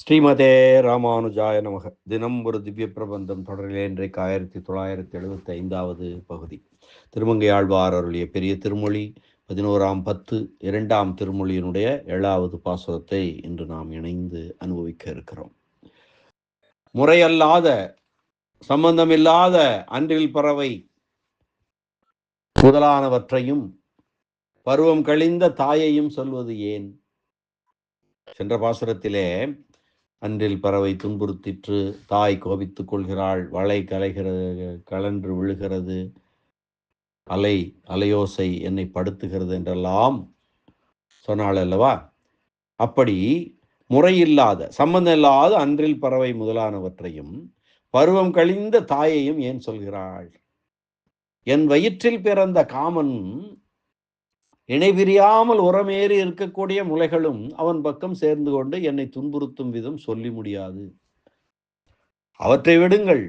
ஸ்ரீமதே ராமானுஜாய நமக. தினம் ஒரு திவ்ய பிரபந்தம் தொடரிலே இன்றைக்கு ஆயிரத்தி தொள்ளாயிரத்தி எழுபத்தி ஐந்தாவது பகுதி. திருமங்கை ஆழ்வார் அருளிய பெரிய திருமொழி பதினோராம் பத்து இரண்டாம் திருமொழியினுடைய ஏழாவது பாசுரத்தை இன்று நாம் இணைந்து அனுபவிக்க இருக்கிறோம். முறையல்லாத சம்பந்தமில்லாத அன்றில் பறவை முதலானவற்றையும் பருவம் கழிந்த தாயையும் சொல்வது ஏன்? சென்ற பாசுரத்திலே அன்றில் பறவை துன்புறுத்திற்று. தாய் கோபித்துக் கொள்கிறாள். வளை கலைகிறது கலன்று விழுகிறது. அலை அலையோசை என்னை படுத்துகிறது என்றெல்லாம் சொன்னாள் அல்லவா? அப்படி முறையில்லாத சம்பந்தம் இல்லாத அன்றில் பறவை முதலானவற்றையும் பருவம் கழிந்த தாயையும் ஏன் சொல்கிறாள்? என் வயிற்றில் பிறந்த காமன் இணைபிரியாமல் உரமேறி இருக்கக்கூடிய முலைகளும் அவன் பக்கம் சேர்ந்து கொண்டு என்னை துன்புறுத்தும் விதம் சொல்லி முடியாது. அவற்றை விடுங்கள்.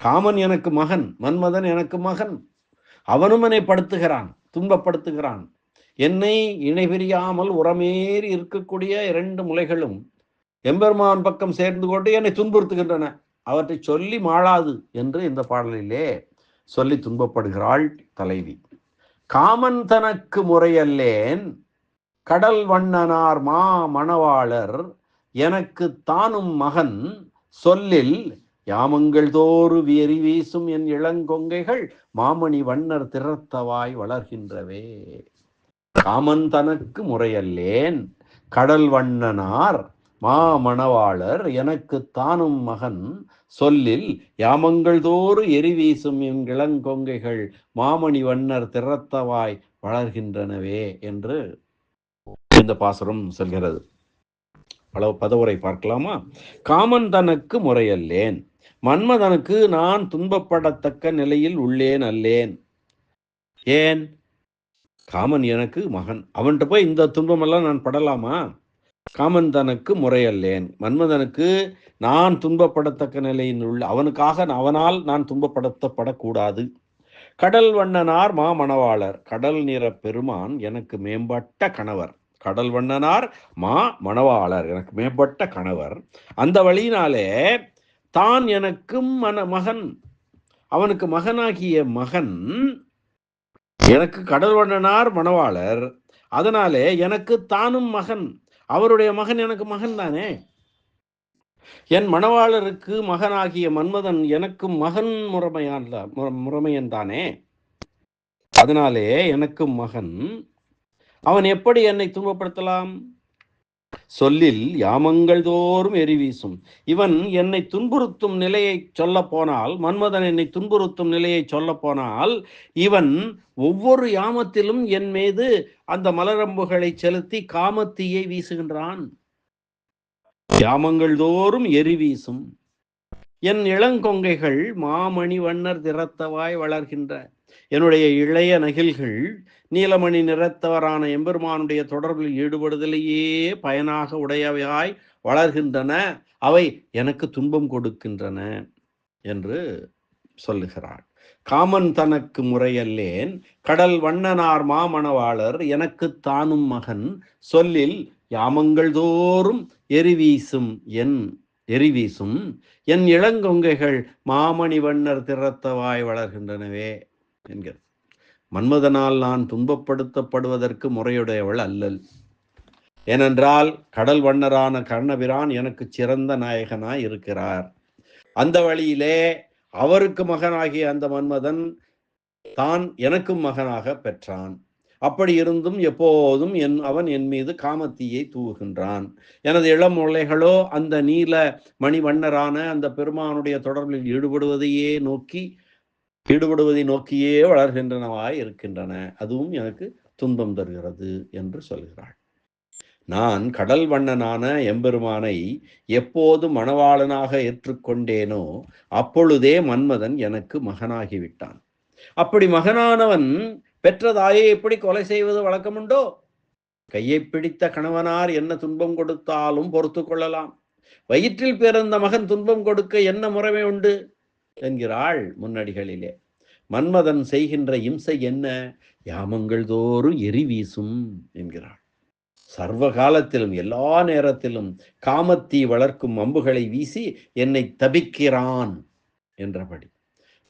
காமன் எனக்கு மகன் மன்மதன் எனக்கு மகன். அவனும் என்னை படுத்துகிறான் துன்பப்படுத்துகிறான். என்னை இணைபிரியாமல் உரமேறி இருக்கக்கூடிய இரண்டு முலைகளும் எம்பெருமான் பக்கம் சேர்ந்து கொண்டு என்னை துன்புறுத்துகின்றன. அவற்றை சொல்லி மாளாது என்று இந்த பாடலிலே சொல்லி துன்பப்படுகிறாள் தலைவி. காமன் தனக்கு முறையல்லேன் கடல் வண்ணனார் மா மணவாளர் எனக்கு தானும் மகன் சொல்லில் யாமங்கள் தோறு வெறி வீசும் என் இளங்கொங்கைகள் மாமணி வண்ணர் திறத்தவாய் வளர்கின்றவே. காமன் தனக்கு முறையல்லேன் கடல் வண்ணனார் மாமணவாளர் எனக்கு தானும் மகன். சொல்லில் யாமங்கள் தோறு எரிவீசும் என் இளங்கொங்கைகள் மாமணி வண்ணர் திறத்தவாய் வளர்கின்றனவே என்று இந்த பாசுரம் சொல்கிறது. பல பதவுரை பார்க்கலாமா? காமன் தனக்கு முறையல்லேன். மன்மதனுக்கு நான் துன்பப்படத்தக்க நிலையில் உள்ளேன் அல்லேன். ஏன்? காமன் எனக்கு மகன். அவன்கிட்ட போய் இந்த துன்பமெல்லாம் நான் படலாமா? காமந்தனுக்கு முறையல்லேன். மன்மதனுக்கு நான் துன்பப்படத்தக்க நிலையில் உள்ள அவனுக்காக அவனால் நான் துன்பப்படுத்தப்படக்கூடாது. கடல் வண்ணனார் மா மணவாளர் கடல் நிற பெருமான் எனக்கு மேம்பட்ட கணவர். கடல் வண்ணனார் மா மணவாளர் எனக்கு மேம்பட்ட கணவர். அந்த வழியினாலே தான் எனக்கும் மன மகன். அவனுக்கு மகனாகிய மகன் எனக்கு கடல் வண்ணனார் மணவாளர். அதனாலே எனக்கு தானும் மகன். அவருடைய மகன் எனக்கு மகன் தானே? என் மணவாளருக்கு மகனாகிய மன்மதன் எனக்கும் மகன் முறைமையான் முறைமையன் தானே? அதனாலே எனக்கும் மகன். அவன் எப்படி என்னை துன்பப்படுத்தலாம்? சொல்லில் யாமங்கள் தோறும் எரிவீசும் இவன் என்னை துன்புறுத்தும் நிலையை சொல்ல போனால் மன்மதன் என்னை துன்புறுத்தும் நிலையை சொல்ல போனால் இவன் ஒவ்வொரு யாமத்திலும் என் மீது அந்த மலரம்புகளை செலுத்தி காமத்தீயை வீசுகின்றான். யாமங்கள் தோறும் எரி வீசும். என் இளங்கொங்கைகள் மாமணி வண்ணர் திறத்தவாய் வளர்கின்ற. என்னுடைய இளைய நகில்கள் நீலமணி நிறத்தவரான எம்பெருமானுடைய தொடர்பில் ஈடுபடுதலையே பயனாக உடையவையாய் வளர்கின்றன. அவை எனக்கு துன்பம் கொடுக்கின்றன என்று சொல்லுகிறாள். காமன் தனக்கு முறையல்லேன் கடல் வண்ணனார் மாமணவாளர் எனக்கு தானும் மகன் சொல்லில் யாமங்கள் தோறும் எரிவீசும் என் எரிவீசும் என் இளங்கொங்கைகள் மாமணி வண்ணர் திறத்தவாய் வளர்கின்றனவே. என்கிறது. மன்மதனால் நான் துன்பப்படுத்தப்படுவதற்கு முறையுடையவள் அல்லல். ஏனென்றால் கடல் வண்ணரான கர்ணபிரான் எனக்கு சிறந்த நாயகனாய் இருக்கிறார். அந்த வழியிலே அவருக்கு மகனாகிய அந்த மன்மதன் தான் எனக்கும் மகனாக பெற்றான். அப்படி இருந்தும் எப்போதும் என் அவன் என் மீது காமத்தீயை தூவுகின்றான். எனது இளம் முல்லைகளோ அந்த நீல மணிவண்ணரான அந்த பெருமானுடைய தொடர்பில் ஈடுபடுவதையே நோக்கி ஈடுபடுவதை நோக்கியே வளர்கின்றனவாய் இருக்கின்றன. அதுவும் எனக்கு துன்பம் தருகிறது என்று சொல்கிறாள். நான் கடல் வண்ணனான எம்பெருமானை எப்போது மணவாளனாக ஏற்றுக்கொண்டேனோ அப்பொழுதே மன்மதன் எனக்கு மகனாகிவிட்டான். அப்படி மகனானவன் பெற்ற தாயை எப்படி கொலை செய்வது வழக்கமுண்டோ? கையை பிடித்த கணவனார் என்ன துன்பம் கொடுத்தாலும் பொறுத்து கொள்ளலாம். வயிற்றில் பிறந்த மகன் துன்பம் கொடுக்க என்ன முறைமை உண்டு? என்கிறாள் முன்னடிகளிலே. மன்மதன் செய்கின்ற இம்சை என்ன? யாமங்கள் தோறும் எரி வீசும் என்கிறாள். சர்வ காலத்திலும் எல்லா நேரத்திலும் காமத்தீ வளர்க்கும் அம்புகளை வீசி என்னை தபிக்கிறான் என்றபடி.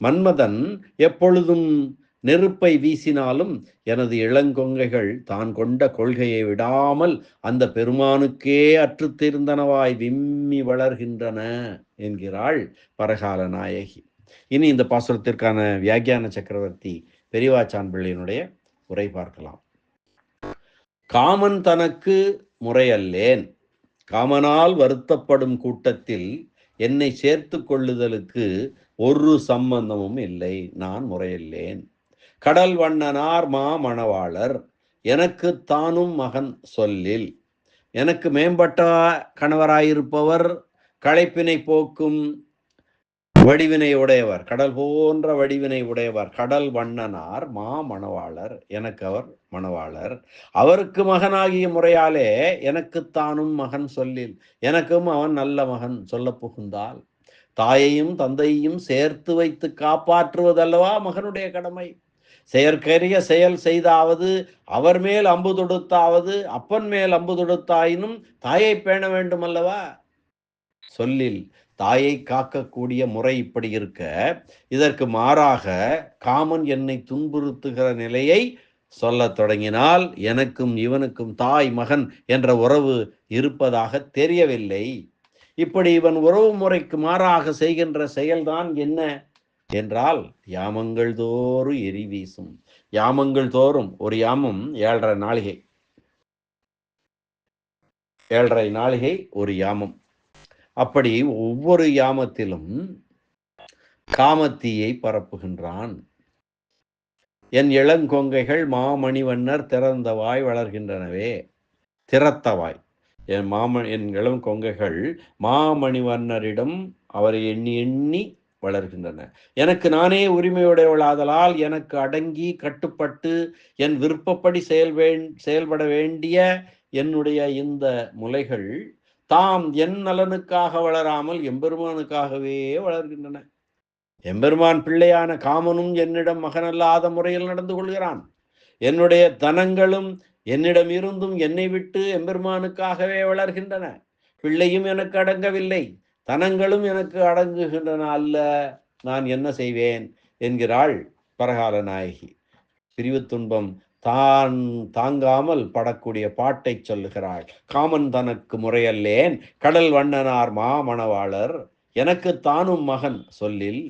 மன்மதன் எப்பொழுதும் நெருப்பை வீசினாலும் எனது இளங்கொங்கைகள் தான் கொண்ட கொள்கையை விடாமல் அந்த பெருமானுக்கே அற்றுத்தீர்ந்தனவாய் விம்மி வளர்கின்றன என்கிறாள் பரகால நாயகி. இனி இந்த பாசுரத்திற்கான வியாக்கியான சக்கரவர்த்தி பெரிவாச்சான் பிள்ளையினுடைய உரை பார்க்கலாம். காமன் தனக்கு முறையல்லேன். காமனால் வருத்தப்படும் கூட்டத்தில் என்னை சேர்த்து கொள்ளுதலுக்கு ஒரு சம்பந்தமும் இல்லை. நான் முறையில்லேன். கடல் வண்ணனார் மா மணவாளர் எனக்கு தானும் மகன் சொல்லில். எனக்கு மேம்பட்ட கணவராயிருப்பவர் களைப்பினை போக்கும் வடிவினை உடையவர் கடல் போன்ற வடிவினை உடையவர் கடல் வண்ணனார் மா மணவாளர் எனக்கு அவர் மணவாளர். அவருக்கு மகனாகிய முறையாலே எனக்கு தானும் மகன் சொல்லில். எனக்கும் அவன் நல்ல மகன் சொல்ல புகுந்தால். தாயையும் தந்தையையும் சேர்த்து வைத்து காப்பாற்றுவதல்லவா மகனுடைய கடமை? செயற்கரிய செயல் செய்தாவது அவர் மேல் அம்பு தொடுத்தாவது அப்பன் மேல் அம்பு தொடுத்தாயினும் தாயை பேண வேண்டும் அல்லவா சொல்லில் தாயை காக்கக்கூடிய முறை இப்படி இருக்க இதற்கு மாறாக காமன் என்னை துன்புறுத்துகிற நிலையை சொல்லத் தொடங்கினால் எனக்கும் இவனுக்கும் தாய் மகன் என்ற உறவு இருப்பதாக தெரியவில்லை. இப்படி இவன் உறவு முறைக்கு மாறாக செய்கின்ற செயல்தான் என்ன? என்றால் யாமங்கள் தோறும் எரி வீசும். யாமங்கள் தோறும் ஒரு யாமம் ஏழரை நாளிகை. ஏழரை நாளிகை ஒரு யாமம். அப்படி ஒவ்வொரு யாமத்திலும் காமத்தீயை பரப்புகின்றான். என் இளங்கொங்கைகள் மாமணிவண்ணர் திறந்தவாய் வளர்கின்றனவே. திறத்தவாய் என் மாம என் இளம் கொங்கைகள் மாமணிவண்ணரிடம் அவரை எண்ணி எண்ணி வளர்கின்றன. எனக்கு நானே உரிமையுடையவளாதலால் எனக்கு அடங்கி கட்டுப்பட்டு என் விருப்பப்படி செயல் செயல்பட வேண்டிய என்னுடைய இந்த முலைகள் தாம் என் நலனுக்காக வளராமல் எம்பெருமானுக்காகவே வளர்கின்றன. எம்பெருமான் பிள்ளையான காமனும் என்னிடம் மகனல்லாத முறையில் நடந்து கொள்கிறான். என்னுடைய தனங்களும் என்னிடம் இருந்தும் என்னை விட்டு எம்பெருமானுக்காகவே வளர்கின்றன. பிள்ளையும் எனக்கு அடங்கவில்லை. தனங்களும் எனக்கு அடங்குகின்றன அல்ல நான் என்ன செய்வேன்? என்கிறாள் பரகால நாயகி. பிரிவு துன்பம் தான் தாங்காமல் படக்கூடிய பாட்டை சொல்லுகிறாள். காமன் தனக்கு முறையல்லேன் கடல் வண்ணனார் மாமணவாளர் எனக்கு தானும் மகன் சொல்லில்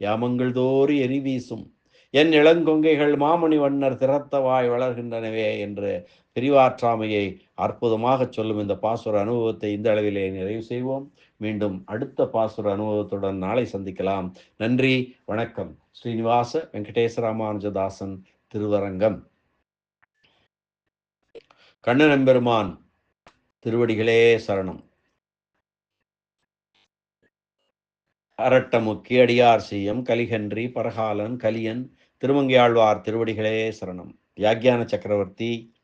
யாமங்கள் தோறு எரி வீசும். என் இளங்கொங்கைகள் மாமணி வண்ணர் திறத்தவாய் வளர்கின்றனவே என்று பிரிவாற்றாமையை அற்புதமாக சொல்லும் இந்த பாசுர அனுபவத்தை இந்த அளவிலே நிறைவு செய்வோம். மீண்டும் அடுத்த பாசுர அனுபவத்துடன் நாளை சந்திக்கலாம். நன்றி வணக்கம். ஸ்ரீனிவாச வெங்கடேசராமானுஜதாசன் ராமானுஜதாசன் திருவரங்கம் கண்ணனம்பெருமான் திருவடிகளே சரணம். அரட்டமுக்கி அடியார் செய்யம் கலிகன்றி பரகாலன் கலியன் திருமங்கையாழ்வார் திருவடிகளே சரணம். யாக்யான சக்கரவர்த்தி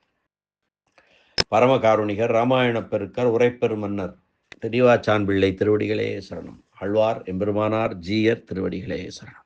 பரமகாருணிகர் ராமாயணப் பெருக்கர் உரைப்பெரு மன்னர் தெளிவாச்சான் பிள்ளை திருவடிகளே சரணம். ஆழ்வார் எம்பெருமானார் ஜீயர் திருவடிகளே சரணம்.